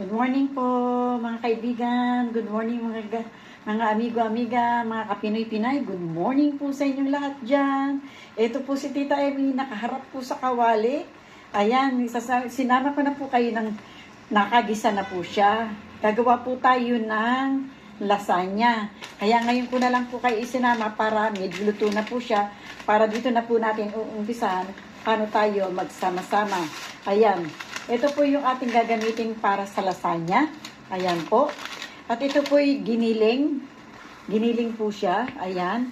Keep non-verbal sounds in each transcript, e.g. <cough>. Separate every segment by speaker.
Speaker 1: Good morning po mga kaibigan. Good morning mga ga- mga amigo-amiga, mga kapinoy-pinay. Good morning po sa inyong lahat dyan. Ito po si Tita Emmy, nakaharap po sa kawali. Ayan, sinama ko na po kayo ng nakagisa na po siya. Gagawa po tayo ng lasagna. Kaya ngayon ko na lang po kayo isinama para medyo na po siya. Para dito na po natin uumpisahan paano tayo magsama-sama. Ayan. Ito po yung ating gagamitin para sa lasagna. Ayan po. At ito po yung giniling. Giniling po siya. Ayan.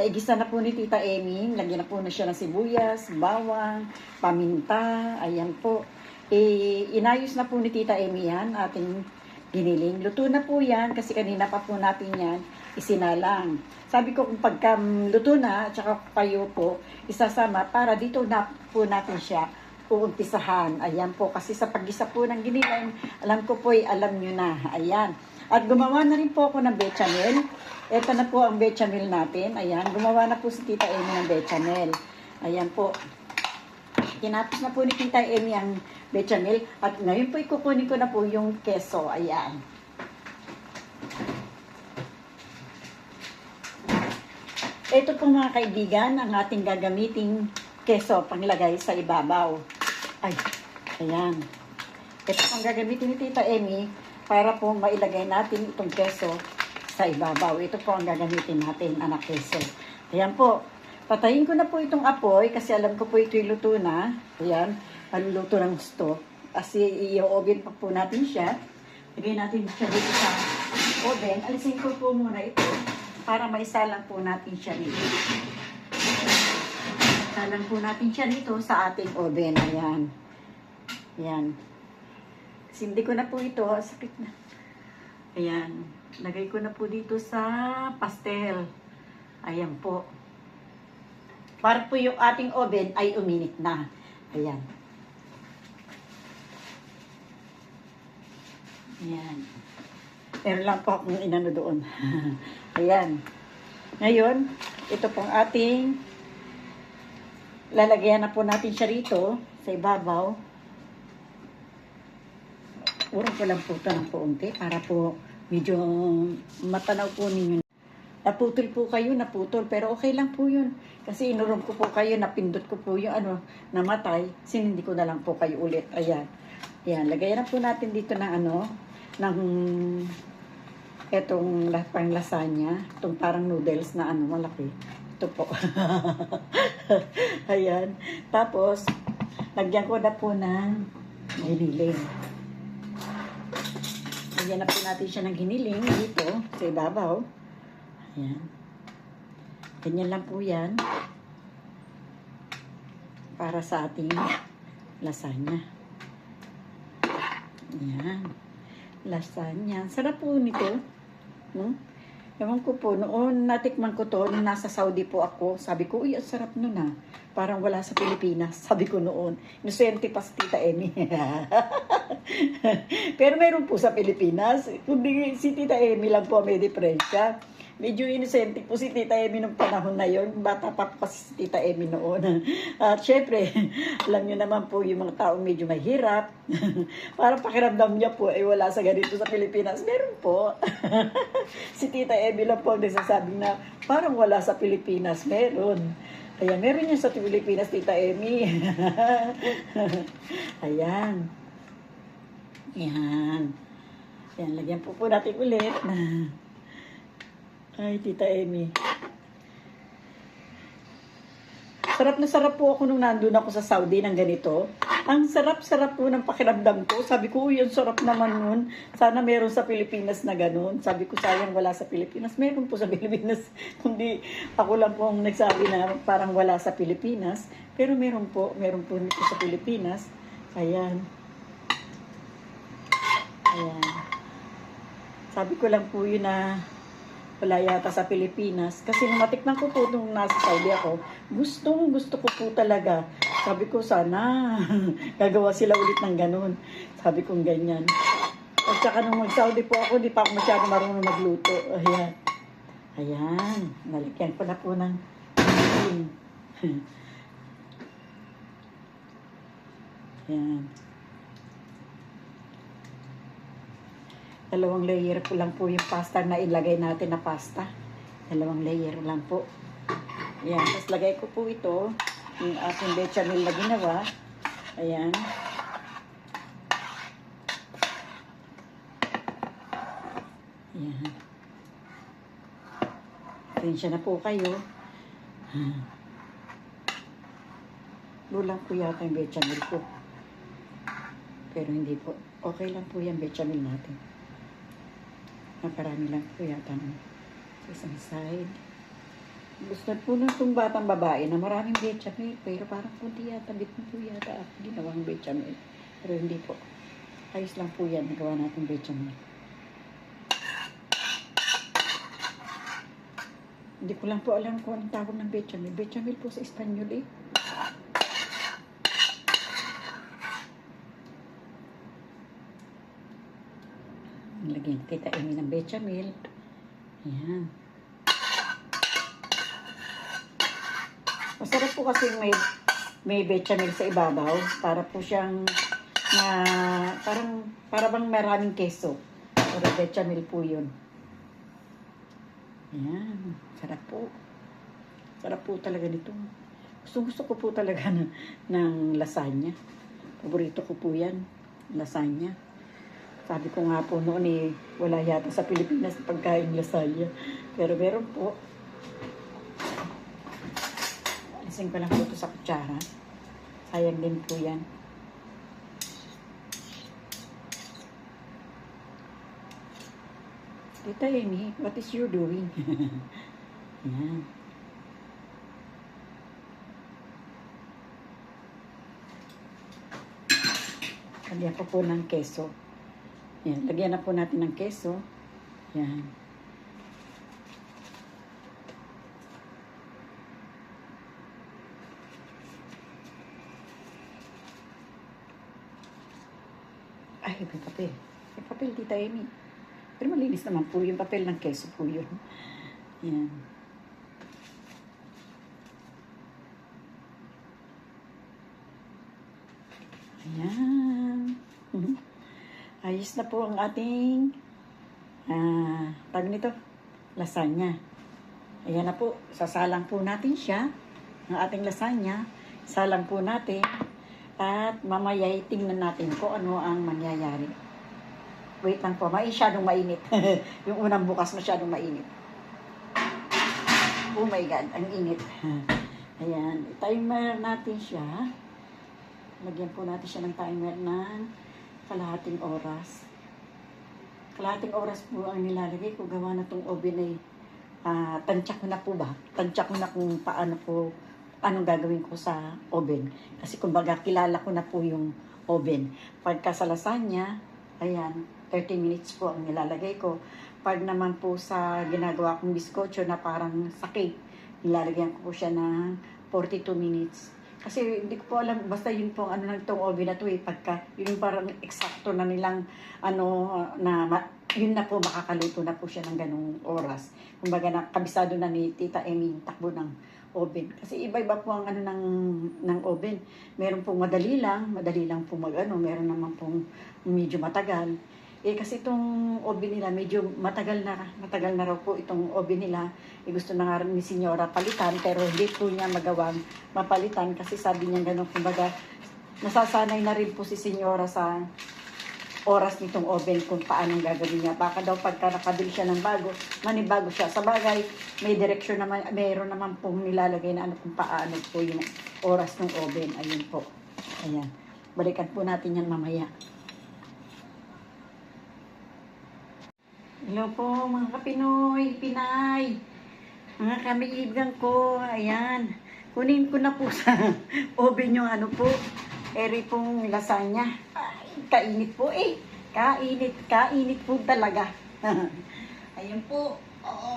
Speaker 1: Naigisa na po ni Tita Emmy. Lagyan na po na siya ng sibuyas, bawang, paminta. Ayan po. Eh, inayos na po ni Tita Emmy yan, ating giniling. Luto na po yan kasi kanina pa po natin yan isinalang. Sabi ko kung pagka mm, luto na, at saka kayo po, isasama para dito na po natin siya uumpisahan. Ayan po, kasi sa pag-isa po ng giniling, alam ko po ay alam nyo na. Ayan. At gumawa na rin po ako ng bechamel. Ito na po ang bechamel natin. Ayan, gumawa na po si Tita Amy ng bechamel. Ayan po. Tinapos na po ni Tita Amy ang bechamel. At ngayon po ikukunin ko na po yung keso. Ayan. Ito po mga kaibigan, ang ating gagamiting keso panglagay sa ibabaw. Ay, ayan. Ito pong gagamitin ni Tita Emmy para po mailagay natin itong keso sa ibabaw. Ito po ang gagamitin natin, anak keso. Ayan po. Patayin ko na po itong apoy kasi alam ko po ito'y luto na. Ayan, maluluto ng gusto. Kasi i-oven pa po natin siya. Lagay natin siya dito sa oven. Alisin ko po muna ito para maisalang po natin siya dito. Isalang po natin siya dito sa ating oven. Ayan. Ayan. Sindi ko na po ito. Sakit na. Ayan. Lagay ko na po dito sa pastel. Ayan po. Para po yung ating oven ay uminit na. Ayan. Ayan. Meron lang po akong inano doon. <laughs> Ayan. Ngayon, ito pong ating lalagyan na po natin siya rito sa ibabaw. Urong ko lang po ito ng puunti para po medyo matanaw po ninyo. Naputol po kayo, naputol. Pero okay lang po yun. Kasi inurong ko po kayo, napindot ko po yung ano, namatay. Sinindi ko na lang po kayo ulit. Ayan. Ayan, lagayan na po natin dito ng ano, ng etong pang lasagna. Itong parang noodles na ano, malaki. Ito po. <laughs> Ayan. Tapos, lagyan ko na po ng giniling. Lagyan na po natin siya ng giniling dito sa ibabaw. Ayan. Ganyan lang po yan. Para sa ating lasagna. Ayan. Lasagna. Sarap po nito. No? Ewan ko po, noon natikman ko to, nung nasa Saudi po ako, sabi ko, uy, ang sarap nun ah. Parang wala sa Pilipinas, <laughs> sabi ko noon. Inosente pa si Tita Emmy. <laughs> Pero meron po sa Pilipinas. Kundi si Tita Emmy lang po may diferensya. Medyo inosente po si Tita Emmy nung panahon na yon. Bata pa po kasi si Tita Emmy noon. <laughs> At syempre, <laughs> alam niyo naman po yung mga taong medyo mahirap. <laughs> Parang pakiramdam niya po ay wala sa ganito sa Pilipinas. Meron po. si Tita Emmy lang po nagsasabi na parang wala sa Pilipinas. Meron. Ayan, meron yan sa Pilipinas, Tita Emmy. Ayan. Ayan. Ayan, lagyan po po natin ulit. Ay, Tita Emmy. Sarap na sarap po ako nung nandun ako sa Saudi ng ganito. Ang sarap-sarap po ng pakiramdam ko. Sabi ko, uy, ang sarap naman nun. Sana meron sa Pilipinas na ganun. Sabi ko, sayang wala sa Pilipinas. Meron po sa <laughs> Pilipinas. Kundi ako lang po ang nagsabi na parang wala sa Pilipinas. Pero meron po, meron po dito sa Pilipinas. Ayan. Ayan. Sabi ko lang po yun na wala yata sa Pilipinas. Kasi nung matikman ko po nung nasa Saudi ako, gustong gusto ko po talaga. Sabi ko, sana <laughs> gagawa sila ulit ng ganun. Sabi ko ganyan. At saka nung mag-Saudi po ako, di pa ako masyado marunong magluto. Ayan. Ayan. Nalikyan ko na po ng <laughs> Ayan. Dalawang layer po lang po yung pasta na ilagay natin na pasta. Dalawang layer lang po. Ayan, tapos lagay ko po ito, yung aking bechamel na ginawa. Ayan. Ayan. Pasensya na po kayo. Lulang po yata yung bechamel ko. Pero hindi po. Okay lang po yung bechamel natin. Naparami lang po yata ng sa isang side. Gusto po nung itong batang babae na maraming bechamel. Pero parang kunti yata. Bit po yata ako ginawang bechamel. Pero hindi po. Ayos lang po yan. Nagawa natin bechamel. Hindi ko lang po alam kung anong tawag ng bechamel. Bechamel po sa Espanyol eh. Lagyan kita ini ng bechamel. Ayan. Masarap po kasi may may bechamel sa ibabaw para po siyang na parang para bang maraming keso. Pero bechamel po 'yun. Ayan, sarap po. Sarap po talaga nito. Gusto gusto ko po talaga <laughs> ng, ng lasagna. Paborito ko po yan, lasagna. Sabi ko nga po noon eh, wala yata sa Pilipinas pagkain lasagna. Pero meron po. Lasing ko lang po ito sa kutsara. Sayang din po yan. Tita Amy, what is you doing? <laughs> Yan. Lagyan ko po ng keso. Yan, lagyan na po natin ng keso. Yan. Ay, may papel. May papel, Tita Amy. Pero malinis naman po yung papel ng keso po yun. Yan. Ayan. Mhm. <laughs> Ayos na po ang ating ah, tag nito, lasagna. Ayan na po, sasalang po natin siya, ang ating lasagna. Salang po natin at mamaya tingnan natin kung ano ang mangyayari. Wait lang po, masyadong mainit. <laughs> yung unang bukas masyadong mainit. Oh my God, ang init. <laughs> Ayan, timer natin siya. Lagyan po natin siya ng timer ng kalahating oras. Kalahating oras po ang nilalagay ko. Gawa na tong oven ay ah, tansya ko na po ba? Tansya ko na kung paano po, anong gagawin ko sa oven. Kasi kumbaga kilala ko na po yung oven. Pagka sa lasagna, ayan, 30 minutes po ang nilalagay ko. Pag naman po sa ginagawa kong biskotso na parang sa cake, nilalagyan ko po siya ng 42 minutes. Kasi hindi ko po alam, basta yun po ang ano ng itong oven na to eh, pagka yun parang eksakto na nilang ano na yun na po makakaluto na po siya ng ganong oras. Kumbaga na kabisado na ni Tita Emmy yung takbo ng oven. Kasi iba-iba po ang ano ng, ng oven. Meron pong madali lang, madali lang po mag ano, meron naman pong medyo matagal. Eh kasi itong oven nila medyo matagal na matagal na raw po itong oven nila. Eh, gusto na nga ni Senyora palitan pero hindi po niya magawang mapalitan kasi sabi niya ganun kumbaga nasasanay na rin po si Senyora sa oras nitong oven kung paanong gagawin niya. Baka daw pagka nakabili siya ng bago, manibago siya. Sa bagay, may direction naman, mayroon naman pong nilalagay na ano kung paano po yung oras ng oven. Ayun po. Ayan. Balikan po natin yan mamaya. Hello po mga kapinoy, Pinay. Mga kamiigan ko, ayan. Kunin ko na po <laughs> sa oven yung ano po, eri pong lasagna. Ay, kainit po eh. Kainit, kainit po talaga. <laughs> Ayan po. Oo.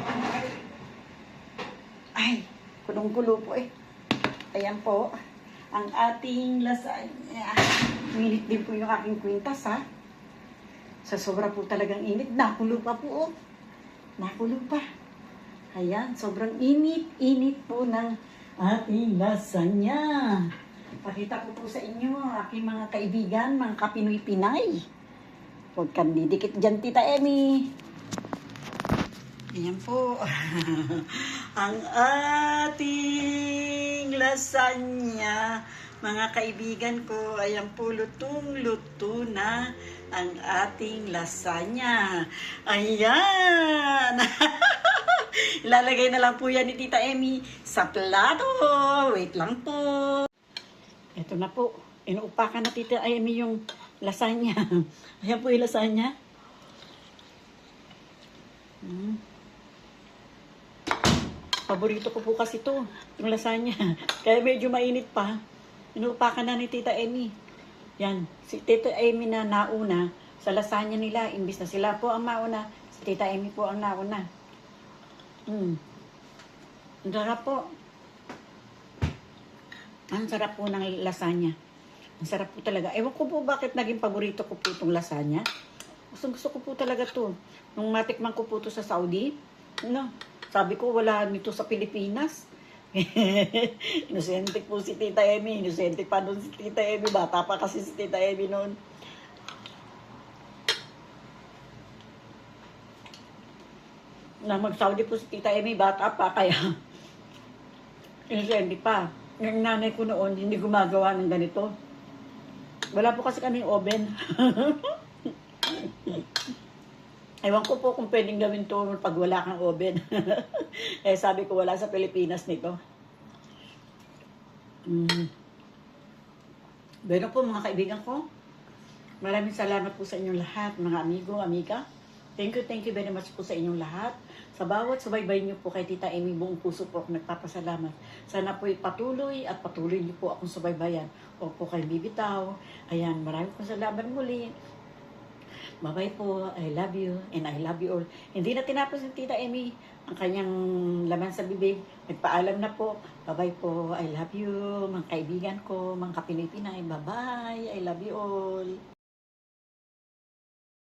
Speaker 1: Ay, kulong-kulo po eh. Ayan po. Ang ating lasagna. Minit din po yung aking kwintas ha. Sa sobra po talagang init, nakulo pa po. Oh. Nakulo pa. Ayan, sobrang init-init po ng ating lasagna. Pakita ko po sa inyo, aking mga kaibigan, mga kapinoy-pinay. Huwag kang didikit dyan, Tita Emmy. Ayan po. <laughs> Ang ating lasagna. Mga kaibigan ko, ayan po lutong-luto na ang ating lasagna. Ayan! <laughs> Ilalagay na lang po yan ni Tita Emmy sa plato. Wait lang po. Ito na po. Inuupakan na Tita Emmy yung lasagna. <laughs> Ayan po yung lasagna. Mm. Paborito ko po kasi to, yung lasagna. <laughs> Kaya medyo mainit pa. Inuupakan na ni Tita Emmy. Yan, si Tita Emmy na nauna sa lasagna nila. Imbis na sila po ang mauna, si Tita Emmy po ang nauna. Mm. Ang sarap po. Ang sarap po ng lasagna. Ang sarap po talaga. Ewan ko po bakit naging paborito ko po itong lasagna. Gusto, gusto ko po talaga to. Nung matikman ko po to sa Saudi, no, sabi ko wala nito sa Pilipinas. <laughs> Inosente po si Tita Emmy. Inosente pa nun si Tita Emmy. Bata pa kasi si Tita Emmy noon. Na mag-Saudi po si Tita Emmy, bata pa, kaya <laughs> inosente pa. Yung nanay ko noon, hindi gumagawa ng ganito. Wala po kasi kaming oven. <laughs> Ewan ko po kung pwedeng gawin to pag wala kang oven. Eh sabi ko wala sa Pilipinas nito. Mm. Bueno po mga kaibigan ko. Maraming salamat po sa inyong lahat, mga amigo, amiga. Thank you, thank you very much po sa inyong lahat. Sa bawat subaybay niyo po kay Tita Amy, buong puso po ako nagpapasalamat. Sana po patuloy at patuloy niyo po akong subaybayan. O po kay Bibitaw. Ayan, maraming po salamat muli. Bye-bye po. I love you and I love you all. Hindi na tinapos ni Tita Emmy ang kanyang laman sa bibig. Nagpaalam na po. Bye-bye po. I love you. Mga kaibigan ko, mga kapinay-pinay. Bye-bye. I love you all.